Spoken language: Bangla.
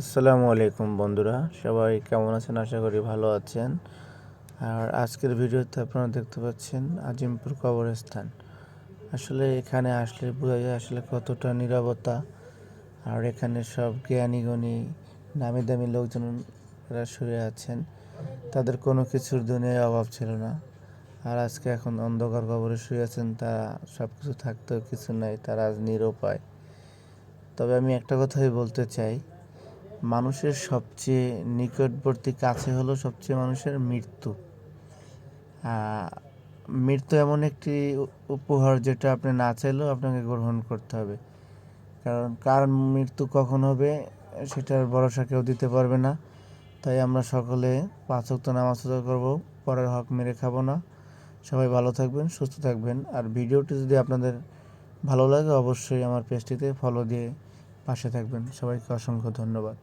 আসসালামু আলাইকুম বন্ধুরা, সবাই কেমন আছেন? আশা করি ভালো আছেন। আর আজকের ভিডিওতে আপনারা দেখতে পাচ্ছেন আজিমপুর কবরস্থান। আসলে এখানে আসলে বোঝা যায় আসলে কতটা নিরবতা আর এখানে সব জ্ঞানী গুণী, নামি দামি লোকজনরা শুয়ে আছেন। তাদের কোনো কিছুর দুনিয়ায় অভাব ছিল না। আর আজকে এখন অন্ধকার কবরে শুয়ে আছেন, তারা সব কিছু থাকতেও কিছু নাই, তারা আজ নিরুপায়। তবে আমি একটা কথাই বলতে চাই মানুষের সবচেয়ে নিকটবর্তী কাছে হলো সবচেয়ে মানুষের মৃত্যু। মৃত্যু এমন একটি উপহার যেটা আপনি না চাইলেও আপনাকে গ্রহণ করতে হবে। কারণ, কার মৃত্যু কখন হবে সেটার ভরসা কেউ দিতে পারবে না। তাই আমরা সকলে পাঁচ ওয়াক্ত নামাজ করব, পরের হক মেরে খাব না। সবাই ভালো থাকবেন, সুস্থ থাকবেন। আর ভিডিওটি যদি আপনাদের ভালো লাগে, অবশ্যই আমার পেজটিতে ফলো দিয়ে পাশে থাকবেন। সবাইকে অসংখ্য ধন্যবাদ।